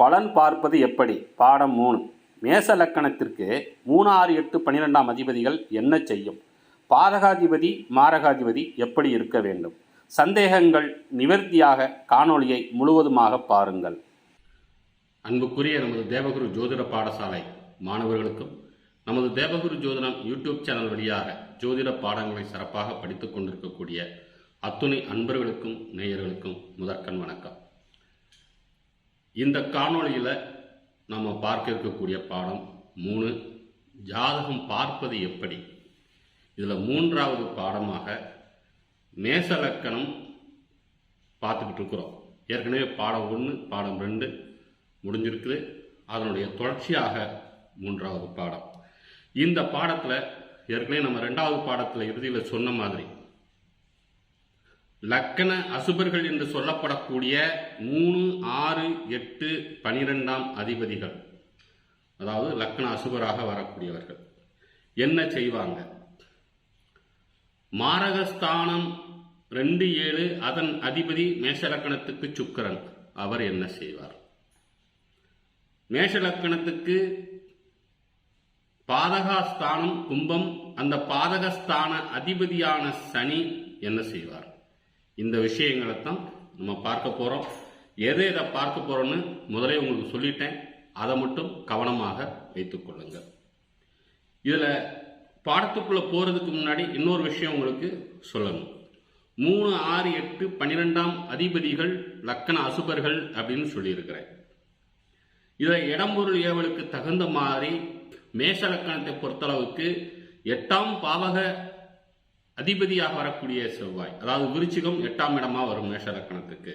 பலன் பார்ப்பது எப்படி? பாடம் மூணு. மேச லக்கணத்திற்கு மூணு ஆறு எட்டு பன்னிரெண்டாம் அதிபதிகள் என்ன செய்யும்? பாதகாதிபதி மாரகாதிபதி எப்படி இருக்க வேண்டும்? சந்தேகங்கள் நிவர்த்தியாக காணொளியை முழுவதுமாக பாருங்கள். அன்புக்குரிய நமது தேவகுரு ஜோதிட பாடசாலை மாணவர்களுக்கும் நமது தேவகுரு ஜோதிடம் யூடியூப் சேனல் வழியாக ஜோதிட பாடங்களை சிறப்பாக படித்துக் கொண்டிருக்கக்கூடிய அத்துணை அன்பர்களுக்கும் நேயர்களுக்கும் முதற்கண் வணக்கம். இந்த காணொளியில் நம்ம பார்க்க இருக்கக்கூடிய பாடம் மூணு. ஜாதகம் பார்ப்பது எப்படி? இதில் மூன்றாவது பாடமாக மேசலக்கணம் பார்த்துக்கிட்டு இருக்கிறோம். ஏற்கனவே பாடம் ஒன்று பாடம் ரெண்டு முடிஞ்சிருக்குது. அதனுடைய தொடர்ச்சியாக மூன்றாவது பாடம். இந்த பாடத்தில் ஏற்கனவே நம்ம ரெண்டாவது பாடத்தில் இறுதியில் சொன்ன மாதிரி லக்கண அசுபர்கள் என்று சொல்லப்படக்கூடிய மூணு ஆறு எட்டு பனிரெண்டாம் அதிபதிகள். அதாவது லக்கண அசுபராக வரக்கூடியவர்கள். என்ன செய்வாங்க? மாரகஸ்தானம் ரெண்டு ஏழு அதன் அதிபதி மேஷலக்கணத்துக்கு சுக்கரன். அவர் என்ன செய்வார்? மேஷலக்கணத்துக்கு பாதகாஸ்தானம் கும்பம் அந்த பாதகஸ்தான அதிபதியான சனி என்ன செய்வார்? இந்த விஷயங்களை தான் நம்ம பார்க்க போகிறோம் எதை எதை பார்க்க போகிறோன்னு முதலே உங்களுக்கு சொல்லிட்டேன். அதை மட்டும் கவனமாக வைத்துக்கொள்ளுங்கள் இதில் பாடத்துக்குள்ளே போகிறதுக்கு முன்னாடி இன்னொரு விஷயம் உங்களுக்கு சொல்லணும். மூணு ஆறு எட்டு பன்னிரெண்டாம் அதிபதிகள் லக்கண அசுபர்கள் அப்படின்னு சொல்லியிருக்கிறேன். இதை இடம்பொருள் ஏவலுக்கு தகுந்த மாதிரி மேஷ லக்கணத்தை பொறுத்தளவுக்கு எட்டாம் பாவக அதிபதியாக வரக்கூடிய செவ்வாய் அதாவது விருச்சிகம் எட்டாம் இடமா வரும் மேஷ லக்கணத்துக்கு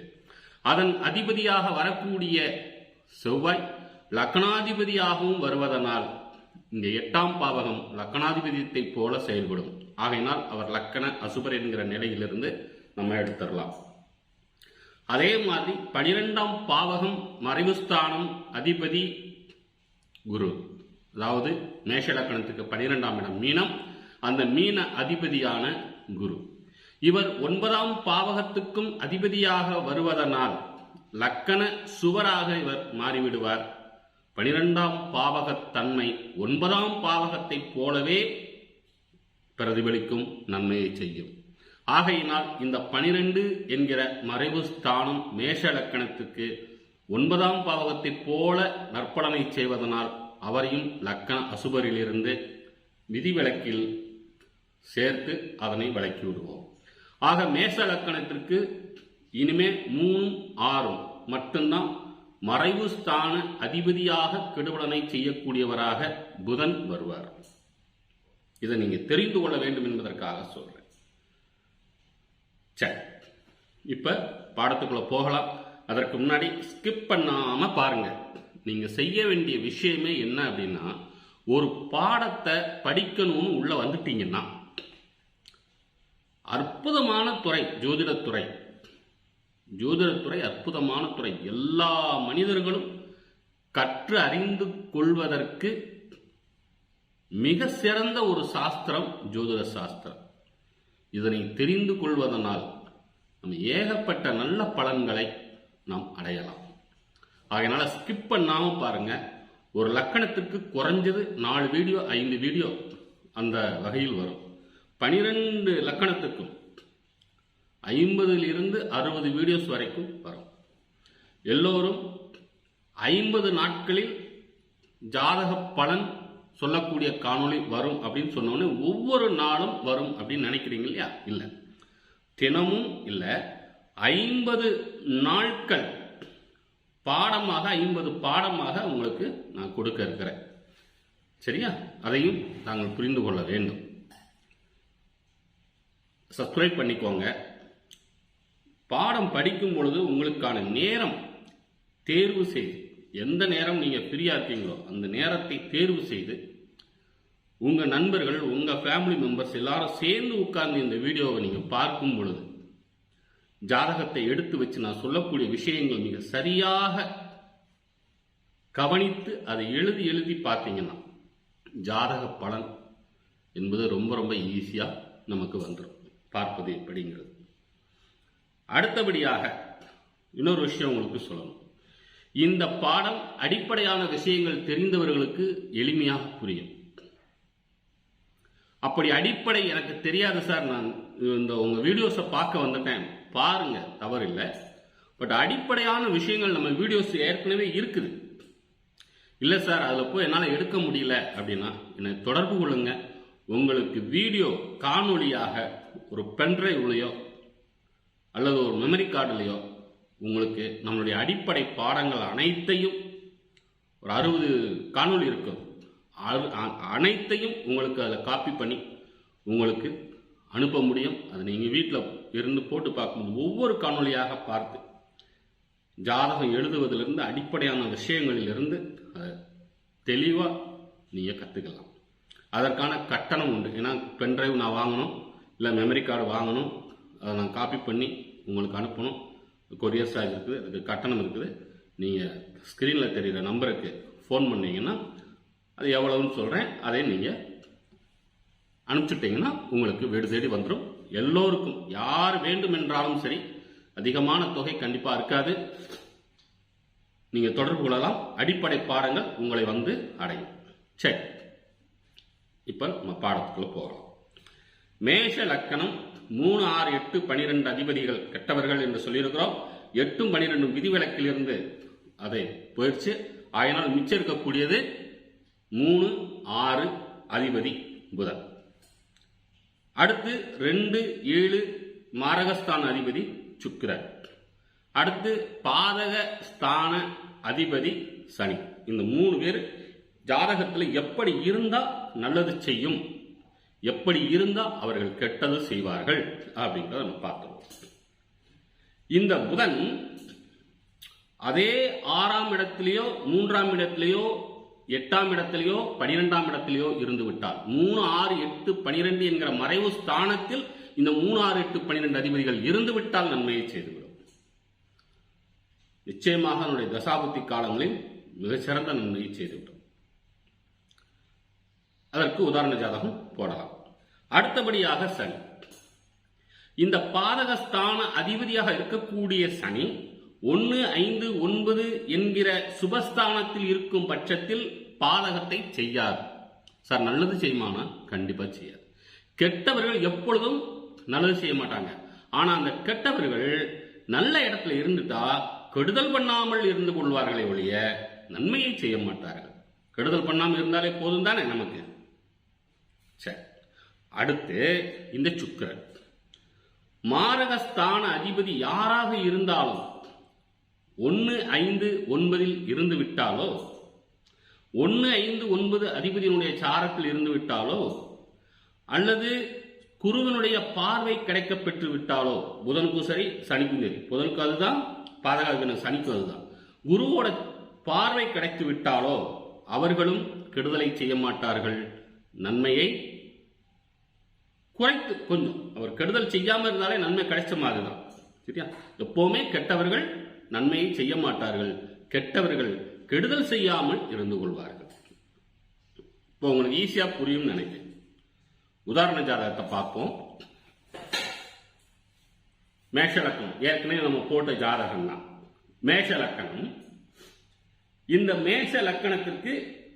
அதன் அதிபதியாக வரக்கூடிய செவ்வாய் லக்னாதிபதியாகவும் வருவதனால் இந்த எட்டாம் பாவகம் லக்கணாதிபதியத்தை போல செயல்படும். ஆகையினால் அவர் லக்கண அசுபர் என்கிற நிலையிலிருந்து நம்ம எடுத்துடலாம். அதே மாதிரி பனிரெண்டாம் பாவகம் மறைவுஸ்தானம் அதிபதி குரு அதாவது மேஷ லக்கணத்துக்கு பனிரெண்டாம் இடம். மீனம் அந்த மீன அதிபதியான குரு. இவர் ஒன்பதாம் பாவகத்துக்கும் அதிபதியாக வருவதனால் லக்கண சுவராக இவர் மாறிவிடுவார். பனிரெண்டாம் பாவகத்தன்மை ஒன்பதாம் பாவகத்தைப் போலவே பிரதிபலிக்கும் நன்மையை செய்யும். ஆகையினால் இந்த பனிரெண்டு என்கிற மறைவு ஸ்தானம் மேஷ லக்கணத்துக்கு ஒன்பதாம் பாவகத்தைப் போல நற்பலனை செய்வதனால் அவரையும் லக்கண அசுபரிலிருந்து விதிவிலக்கில் சேர்த்து அதனை விளக்கி விடுவோம் ஆக மேச லக்கணத்திற்கு இனிமே மூணும் ஆறும் மட்டும்தான் மறைவு ஸ்தான அதிபதியாக கெடுபலனை செய்யக்கூடியவராக புதன் வருவார். இதை நீங்க தெரிந்து கொள்ள வேண்டும் என்பதற்காக சொல்றேன். சரி இப்ப பாடத்துக்குள்ள போகலாம். அதற்கு முன்னாடி ஸ்கிப் பண்ணாம பாருங்க. நீங்க செய்ய வேண்டிய விஷயமே என்ன அப்படின்னா ஒரு பாடத்தை படிக்கணும்னு உள்ள வந்துட்டீங்கன்னா அற்புதமான துறை ஜோதிடத்துறை ஜோதிடத்துறை அற்புதமான துறை. எல்லா மனிதர்களும் கற்று அறிந்து கொள்வதற்கு மிக சிறந்த ஒரு சாஸ்திரம் ஜோதிட சாஸ்திரம். இதனை தெரிந்து கொள்வதனால் நம்ம ஏகப்பட்ட நல்ல பலன்களை நாம் அடையலாம். அதனால ஸ்கிப் பண்ணாம பாருங்க. ஒரு லக்கணத்துக்கு குறைஞ்சது நாலு வீடியோ ஐந்து வீடியோ அந்த வகையில் வரும். பனிரெண்டு லக்கணத்துக்கும் ஐம்பதில் இருந்து அறுபது வீடியோஸ் வரைக்கும் வரும். எல்லோரும் ஐம்பது நாட்களில் ஜாதக பலன் சொல்லக்கூடிய காணொளி வரும் அப்படின்னு சொன்னோடனே ஒவ்வொரு நாளும் வரும் அப்படின்னு நினைக்கிறீங்க இல்லையா? இல்லை. தினமும் இல்லை. ஐம்பது நாட்கள் பாடமாக ஐம்பது பாடமாக உங்களுக்கு நான் கொடுக்க இருக்கிறேன். சரியா? அதையும் நாங்கள் புரிந்து கொள்ள வேண்டும். சப்ஸ்கிரைப் பண்ணிக்கோங்க. பாடம் படிக்கும் பொழுது உங்களுக்கான நேரம் தேர்வு செய்து எந்த நேரம் நீங்கள் ஃப்ரீயாக இருக்கீங்களோ அந்த நேரத்தை தேர்வு செய்து உங்கள் நண்பர்கள் உங்கள் ஃபேமிலி மெம்பர்ஸ் எல்லாரும் சேர்ந்து உட்கார்ந்து இந்த வீடியோவை நீங்கள் பார்க்கும் பொழுது ஜாதகத்தை எடுத்து வச்சு நான் சொல்லக்கூடிய விஷயங்கள் மிக சரியாக கவனித்து அதை எழுதி எழுதி பார்த்தீங்கன்னா ஜாதக பலன் என்பது ரொம்ப ரொம்ப ஈஸியாக நமக்கு வந்துடும் பார்ப்பது எப்படிங்கிறது. அடுத்தபடியாக இன்னொரு விஷயம் உங்களுக்கு சொல்லணும். இந்த பாடம் அடிப்படையான விஷயங்கள் தெரிந்தவர்களுக்கு எளிமையாக புரியும். அப்படி அடிப்படை எனக்கு தெரியாது சார். நான் இந்த உங்கள் வீடியோஸை பார்க்க வந்துட்டேன். பாருங்க தவறில்லை. பட் அடிப்படையான விஷயங்கள் நம்ம வீடியோஸ் ஏற்கனவே இருக்குது. இல்லை சார் அதில் போய் என்னால் எடுக்க முடியல அப்படின்னா என்னை தொடர்பு கொள்ளுங்க. உங்களுக்கு வீடியோ காணொளியாக ஒரு பென்ட்ரைவ்லையோ அல்லது ஒரு மெமரி கார்டுலையோ உங்களுக்கு நம்மளுடைய அடிப்படை பாடங்கள் அனைத்தையும் ஒரு அறுபது காணொளி இருக்கும். அறு- அனைத்தையும் உங்களுக்கு அதில் காப்பி பண்ணி உங்களுக்கு அனுப்ப முடியும். அதை நீங்கள் வீட்டில் இருந்து போட்டு பார்க்கும்போது ஒவ்வொரு காணொலியாக பார்த்து ஜாதகம் எழுதுவதிலிருந்து அடிப்படையான விஷயங்களிலிருந்து அதை தெளிவாக நீங்கள் கற்றுக்கலாம் அதற்கான கட்டணம் உண்டு. ஏன்னா பென்ட்ரைவ் நான் வாங்கணும். இல்லை மெமரி கார்டு வாங்கணும். அதை நான் காப்பி பண்ணி உங்களுக்கு அனுப்பணும். கொரியர் சார்ஜ் இருக்குது அதுக்கு கட்டணம் இருக்குது. நீங்கள் ஸ்க்ரீனில் தெரிகிற நம்பருக்கு ஃபோன் பண்ணிங்கன்னா அது எவ்வளவுன்னு சொல்கிறேன் அதை நீங்கள் அனுப்பிச்சுட்டிங்கன்னா உங்களுக்கு வீடு தேடி வந்துடும் எல்லோருக்கும் யார் வேண்டும் என்றாலும் சரி அதிகமான தொகை கண்டிப்பாக இருக்காது. நீங்கள் தொடர்பு கொள்ளலாம். அடிப்படை பாடங்கள் உங்களை வந்து அடையும். சரி. இப்போ நம்ம பாடத்துக்குள்ளே போகிறோம் மேஷ லக்கணம் மூணு ஆறு எட்டு பனிரெண்டு அதிபதிகள் கெட்டவர்கள் என்று சொல்லியிருக்கிறோம். எட்டும் பனிரெண்டும் விதிவிலக்கிலிருந்து அதை போயிடுச்சு. ஆயினால் மிச்சம் இருக்கக்கூடியது மூணு ஆறு அதிபதி புதன். அடுத்து ரெண்டு ஏழு மாரகஸ்தான அதிபதி சுக்கிரன். அடுத்து பாதக ஸ்தான அதிபதி சனி. இந்த மூணு பேர் ஜாதகத்தில் எப்படி இருந்தால் நல்லது செய்யும்? எப்படி இருந்தால் அவர்கள் கெட்டது செய்வார்கள் அப்படிங்கிறத நம்ம பார்த்தோம். இந்த புதன் அதே ஆறாம் இடத்திலேயோ மூன்றாம் இடத்திலேயோ எட்டாம் இடத்திலேயோ பனிரெண்டாம் இடத்திலேயோ இருந்து விட்டார். மூணு ஆறு எட்டு பனிரெண்டு என்கிற மறைவு ஸ்தானத்தில் இந்த மூணு ஆறு எட்டு பனிரெண்டு அதிபதிகள் இருந்து விட்டால் நன்மையை செய்துவிடும். நிச்சயமாக அவனுடைய தசாபுத்தி காலங்களில் மிகச்சிறந்த நன்மையை செய்துவிடும். அதற்கு உதாரண ஜாதகம் போடலாம். அடுத்தபடியாக சனி. இந்த பாதகஸ்தான அதிபதியாக இருக்கக்கூடிய சனி ஒன்று ஐந்து ஒன்பது என்கிற சுபஸ்தானத்தில் இருக்கும் பட்சத்தில் பாதகத்தை செய்யாது. சார் நல்லது செய்யுமானா? கண்டிப்பாக செய்யாது. கெட்டவர்கள் எப்பொழுதும் நல்லது செய்ய மாட்டாங்க. ஆனால் அந்த கெட்டவர்கள் நல்ல இடத்துல இருந்துட்டா கெடுதல் பண்ணாமல் இருந்து கொள்வார்களே ஒழிய நன்மையை செய்ய மாட்டார்கள். கெடுதல் பண்ணாமல் இருந்தாலே போதும் தானே நமக்கு? அடுத்து இந்த சுக்கிரன். மாரகஸ்தான அதிபதி யாராக இருந்தாலும் ஒன்று ஐந்து ஒன்பதில் இருந்து விட்டாலோ ஒன்று ஐந்து ஒன்பது அதிபதியினுடைய சாரத்தில் இருந்து விட்டாலோ அல்லது குருவினுடைய பார்வை கிடைக்கப் பெற்று விட்டாலோ புதனுக்கும் சரி சனிக்கும் சரி புதனுக்கு அதுதான் பாதகாதிபதி சனிக்கும் அதுதான். குருவோட பார்வை கிடைத்து விட்டாலோ அவர்களும் கெடுதலை செய்ய மாட்டார்கள். நன்மையை குறைத்து கொஞ்சம் அவர் கெடுதல் செய்யாம இருந்தாலே நன்மை கிடைச்ச மாதிரி தான் சரியா? எப்பவுமே கெட்டவர்கள் நன்மையை செய்ய மாட்டார்கள். கெட்டவர்கள் கெடுதல் செய்யாமல் இருந்து கொள்வார்கள். இப்போ உங்களுக்கு ஈஸியா புரியும் நினைக்கிறேன். உதாரண ஜாதகத்தை பார்ப்போம். மேஷலக்கணம் ஏற்கனவே நம்ம போட்ட ஜாதகம் தான் மேஷ லக்கணம் இந்த மேஷ லக்கணத்திற்கு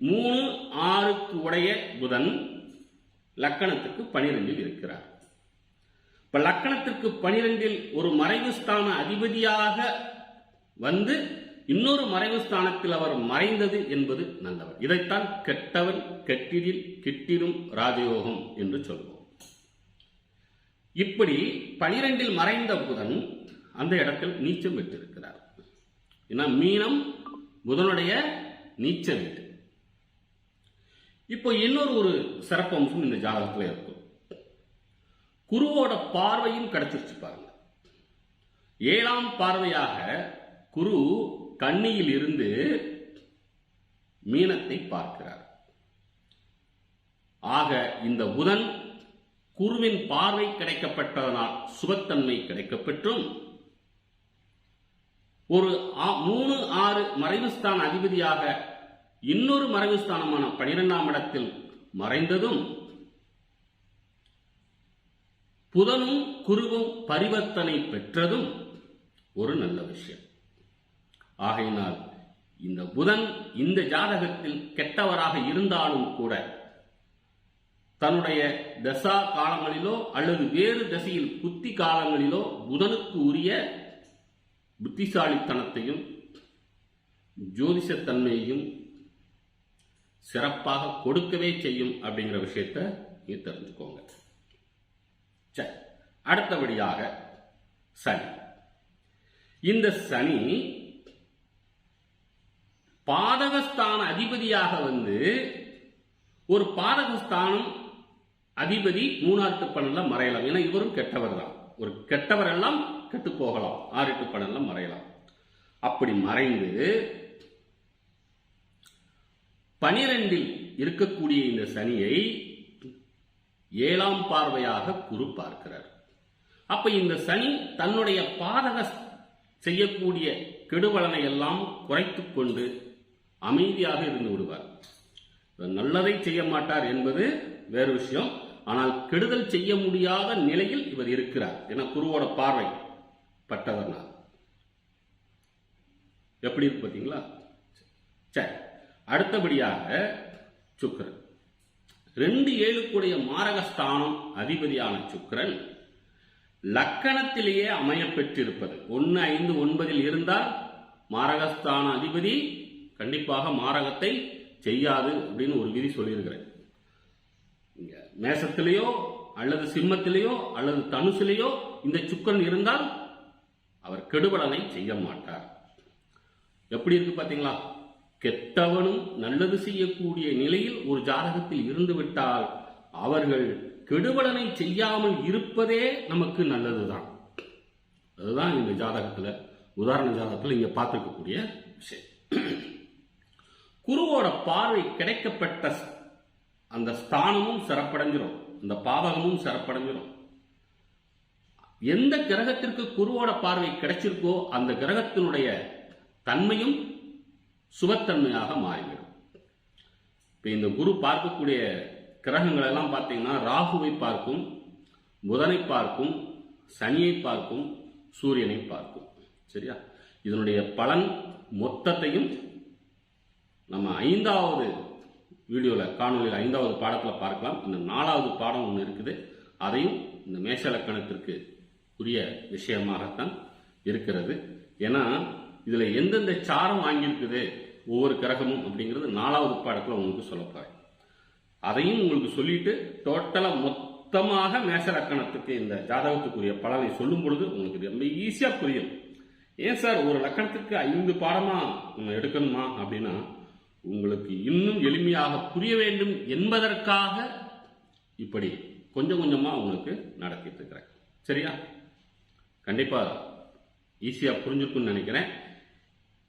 மூணு ஆறுக்கு உடைய புதன் லக்கணத்துக்கு பனிரெண்டில் இருக்கிறார். இப்ப லக்கணத்திற்கு பனிரெண்டில் ஒரு மறைவு ஸ்தான அதிபதியாக வந்து இன்னொரு மறைவு ஸ்தானத்தில் அவர் மறைந்தது என்பது நல்லவர் இதைத்தான் கெட்டவன் கெட்டிடில் கிட்டிடும் ராஜயோகம் என்று சொல்வோம். இப்படி பனிரெண்டில் மறைந்த புதன் அந்த இடத்தில் நீச்சம் பெற்றிருக்கிறார். ஏன்னா மீனம் புதனுடைய நீச்ச வீடு இப்போ இன்னொரு ஒரு சிறப்பம்சம் இந்த ஜாதகத்தில் இருக்கும். குருவோட பார்வையும் கிடைச்சிருச்சு பாருங்க. ஏழாம் பார்வையாக குரு கன்னியில் இருந்து மீனத்தை பார்க்கிறார். ஆக இந்த புதன் குருவின் பார்வை கிடைக்கப்பட்டதனால் சுபத்தன்மை கிடைக்கப்பெற்றும். ஒரு ஆ- மூணு ஆறு மறைவுஸ்தான் அதிபதியாக இன்னொரு மறைவுஸ்தானமான பனிரெண்டாம் இடத்தில் மறைந்ததும் புதனும் குருவும் பரிவர்த்தனை பெற்றதும் ஒரு நல்ல விஷயம். ஆகையினால் இந்த புதன் இந்த ஜாதகத்தில் கெட்டவராக இருந்தாலும் கூட தன்னுடைய தசா காலங்களிலோ அல்லது வேறு தசையில் புத்தி காலங்களிலோ புதனுக்கு உரிய புத்திசாலித்தனத்தையும் ஜோதிஷத்தன்மையையும் சிறப்பாக கொடுக்கவே செய்யும் அப்படிங்கிற விஷயத்த நீ தெரிஞ்சுக்கோங்க. சரி அடுத்தபடியாக சனி. இந்த சனி பாதகஸ்தான அதிபதியாக வந்து ஒரு பாதகஸ்தானம் அதிபதி மூணாட்டு பன்னெண்டுல மறையலாம். ஏன்னா இவரும் கெட்டவர் தான். ஒரு கெட்டவர் எல்லாம் கெட்டு போகலாம். ஆறு எட்டு மறையலாம். அப்படி மறைந்து பனிரெண்டில் இருக்கக்கூடிய இந்த சனியை ஏழாம் பார்வையாக குரு பார்க்கிறார். அப்ப இந்த சனி தன்னுடைய பாதக செய்யக்கூடிய கெடுவலனை எல்லாம் குறைத்துக் கொண்டு அமைதியாக இருந்து விடுவார். நல்லதை செய்ய மாட்டார் என்பது வேறு விஷயம். ஆனால் கெடுதல் செய்ய முடியாத நிலையில் இவர் இருக்கிறார் என குருவோட பார்வை பட்டவர்னார் எப்படி இருக்கு பார்த்தீங்களா சரி அடுத்தபடியாக சுக்கரன். ரெண்டு ஏழுக்குடைய மாரகஸ்தானம் அதிபதியான சுக்கரன் லக்கணத்திலேயே அமைய பெற்றிருப்பது ஒன்று ஐந்து ஒன்பதில் இருந்தால் மாரகஸ்தான அதிபதி கண்டிப்பாக மாரகத்தை செய்யாது அப்படின்னு ஒரு விதி சொல்லியிருக்கிறேன் மேசத்திலேயோ அல்லது சிம்மத்திலேயோ அல்லது தனுசிலேயோ இந்த சுக்கரன் இருந்தால் அவர் கெடுபலனை செய்ய மாட்டார். எப்படி இருக்கு பாத்தீங்களா? கெட்டவனும் நல்லது செய்யக்கூடிய நிலையில் ஒரு ஜாதகத்தில் இருந்துவிட்டால் அவர்கள் கெடுபலனை செய்யாமல் இருப்பதே நமக்கு நல்லதுதான். அதுதான் இந்த ஜாதகத்துல உதாரண ஜாதகத்தில் இங்க பார்த்துக்கக்கூடிய விஷயம். குருவோட பார்வை கிடைக்கப்பட்ட அந்த ஸ்தானமும் சிறப்படைஞ்சிரும். அந்த பாவகமும் சிறப்படைஞ்சிரும். எந்த கிரகத்திற்கு குருவோட பார்வை கிடைச்சிருக்கோ அந்த கிரகத்தினுடைய தன்மையும் சுபத்தன்மையாக மாறிவிடும். இப்ப இந்த குரு பார்க்கக்கூடிய கிரகங்கள் எல்லாம் பார்த்தீங்கன்னா ராகுவை பார்க்கும் புதனை பார்க்கும் சனியை பார்க்கும் சூரியனை பார்க்கும். சரியா? இதனுடைய பலன் மொத்தத்தையும் நம்ம ஐந்தாவது வீடியோவில் காணொலியில் ஐந்தாவது பாடத்தில் பார்க்கலாம். இந்த நாலாவது பாடம் ஒன்று இருக்குது. அதையும் இந்த மேஷ லக்கணத்திற்கு உரிய விஷயமாகத்தான் இருக்கிறது. ஏன்னா இதில் எந்தெந்த சாரம் வாங்கியிருக்குது ஒவ்வொரு கிரகமும் அப்படிங்கிறது நாலாவது பாடத்தில் உங்களுக்கு சொல்ல அதையும் உங்களுக்கு சொல்லிட்டு டோட்டலாக மொத்தமாக மேசலக்கணத்துக்கு இந்த ஜாதகத்துக்குரிய பலனை சொல்லும் பொழுது உங்களுக்கு ரொம்ப ஈஸியாக புரியும். ஏன் சார் ஒரு லக்கணத்துக்கு ஐந்து பாடமாக நம்ம எடுக்கணுமா அப்படின்னா உங்களுக்கு இன்னும் எளிமையாக புரிய வேண்டும் என்பதற்காக இப்படி கொஞ்சம் கொஞ்சமாக உங்களுக்கு நடத்திட்டு இருக்கிறேன். சரியா? கண்டிப்பாக ஈஸியாக புரிஞ்சிருக்கும்னு நினைக்கிறேன்.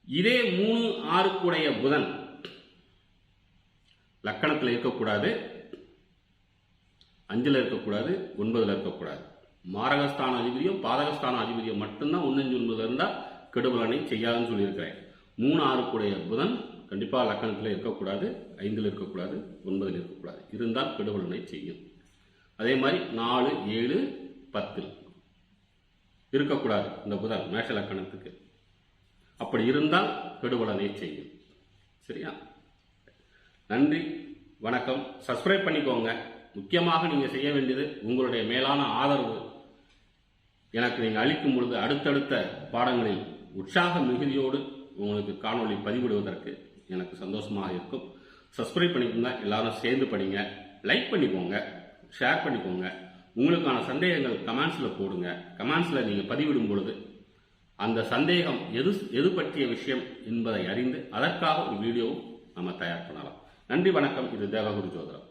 இதே மூணு ஆறுக்குடைய புதன் லக்கணத்தில் இருக்கக்கூடாது அஞ்சில் இருக்கக்கூடாது ஒன்பதில் இருக்கக்கூடாது. மாரகஸ்தான அதிபதியும் பாதகஸ்தான அதிபதியும் மட்டும்தான் ஒன்னஞ்சு ஒன்பதுல இருந்தால் கெடுபலனை செய்யாதுன்னு சொல்லியிருக்கிறேன். மூணு ஆறுக்குடைய புதன் கண்டிப்பாக லக்கணத்தில் இருக்கக்கூடாது ஐந்தில் இருக்கக்கூடாது ஒன்பதில் இருக்கக்கூடாது. இருந்தால் கெடுபலனை செய்யும். அதே மாதிரி நாலு ஏழு பத்தில் இருக்கக்கூடாது இந்த புதன் மேஷ லக்கணத்துக்கு. அப்படி இருந்தால் கெடுபலனை செய்யும். சரியா? நன்றி வணக்கம். சப்ஸ்கிரைப் பண்ணிக்கோங்க. முக்கியமாக நீங்க செய்ய வேண்டியது உங்களுடைய மேலான ஆதரவு. எனக்கு நீங்க அளிக்கும் பொழுது அடுத்தடுத்த பாடங்களில் உற்சாக மிகுதியோடு உங்களுக்கு காணொளி பதிவிடுவதற்கு எனக்கு சந்தோஷமாக இருக்கும். சப்ஸ்கிரைப் பண்ணிக்கோங்க. எல்லாரும் சேர்ந்து படிங்க. லைக் பண்ணிக்கோங்க. ஷேர் பண்ணிக்கோங்க. உங்களுக்கான சந்தேகங்கள் கமெண்ட்ஸில் போடுங்க. கமெண்ட்ஸில் நீங்கள் பதிவிடும் பொழுது அந்த சந்தேகம் எது எது பற்றிய விஷயம் என்பதை அறிந்து அதற்காக ஒரு வீடியோவும் நம்ம தயார் பண்ணலாம். நன்றி வணக்கம். இது தேவகுரு ஜோதிடம்.